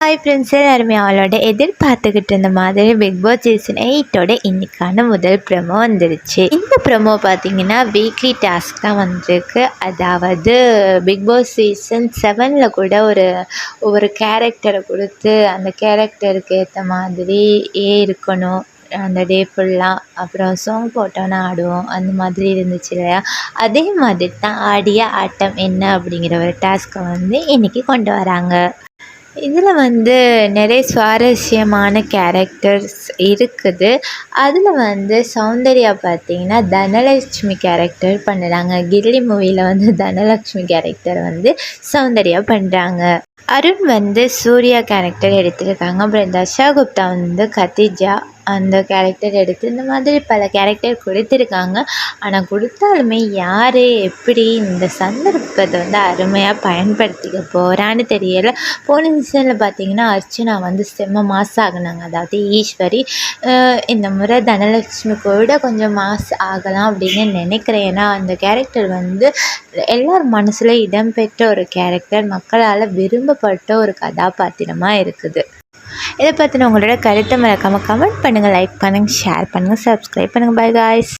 Hi friends எல்லாருமே அவளோட எதிர்பார்த்துக்கிட்டு இருந்த மாதிரி பிக் பாஸ் சீசன் எயிட்டோட இன்னைக்கான முதல் ப்ரமோ வந்துருச்சு. இந்த ப்ரமோ பார்த்தீங்கன்னா வீக்லி டாஸ்க் தான் வந்திருக்கு. அதாவது பிக் பாஸ் சீசன் செவனில் கூட ஒரு ஒவ்வொரு கேரக்டரை கொடுத்து அந்த கேரக்டருக்கு ஏற்ற மாதிரி ஏ இருக்கணும் அந்த டே ஃபுல்லாக அப்புறம் சாங் போட்டோன்னா ஆடுவோம் அந்த மாதிரி இருந்துச்சு இல்லையா? அதே மாதிரி தான் ஆடிய ஆட்டம் என்ன அப்படிங்கிற ஒரு டாஸ்க்கை வந்து இன்றைக்கி கொண்டு வராங்க. இதில் வந்து நிறைய சுவாரஸ்யமான கேரக்டர்ஸ் இருக்குது. அதில் வந்து சௌந்தர்யா பார்த்தீங்கன்னா தனலட்சுமி கேரக்டர் பண்ணுறாங்க கில்லி மூவியில் வந்து தனலட்சுமி கேரக்டர் வந்து சௌந்தர்யா பண்ணுறாங்க அருண் வந்து சூர்யா கேரக்டர் எடுத்திருக்காங்க. அப்புறம் தஷா குப்தா வந்து கத்திஜா அந்த கேரக்டர் எடுத்து இந்த மாதிரி பல கேரக்டர் கொடுத்துருக்காங்க. ஆனால் கொடுத்தாலுமே யார் எப்படி இந்த சந்தர்ப்பத்தை வந்து அருமையாக பயன்படுத்திக்க போகிறான்னு தெரியலை. போன சீசனில் பார்த்தீங்கன்னா அர்ச்சனா வந்து செம்ம மாஸ் ஆகினாங்க அதாவது ஈஸ்வரி இந்த முறை தனலட்சுமி கூட கொஞ்சம் மாஸ் ஆகலாம் அப்படின்னு நினைக்கிறேன். ஏன்னா அந்த கேரக்டர் வந்து எல்லார் மனசில் இடம்பெற்ற ஒரு கேரக்டர் மக்களால் விரும்பப்பட்ட ஒரு கதாபாத்திரமாக இருக்குது. இதை பற்றின உங்களோட கருத்தை மறக்காமல் கமெண்ட் பண்ணுங்கள் லைக் பண்ணுங்கள் ஷேர் பண்ணுங்கள் சப்ஸ்கிரைப் பண்ணுங்கள் பை காய்ஸ்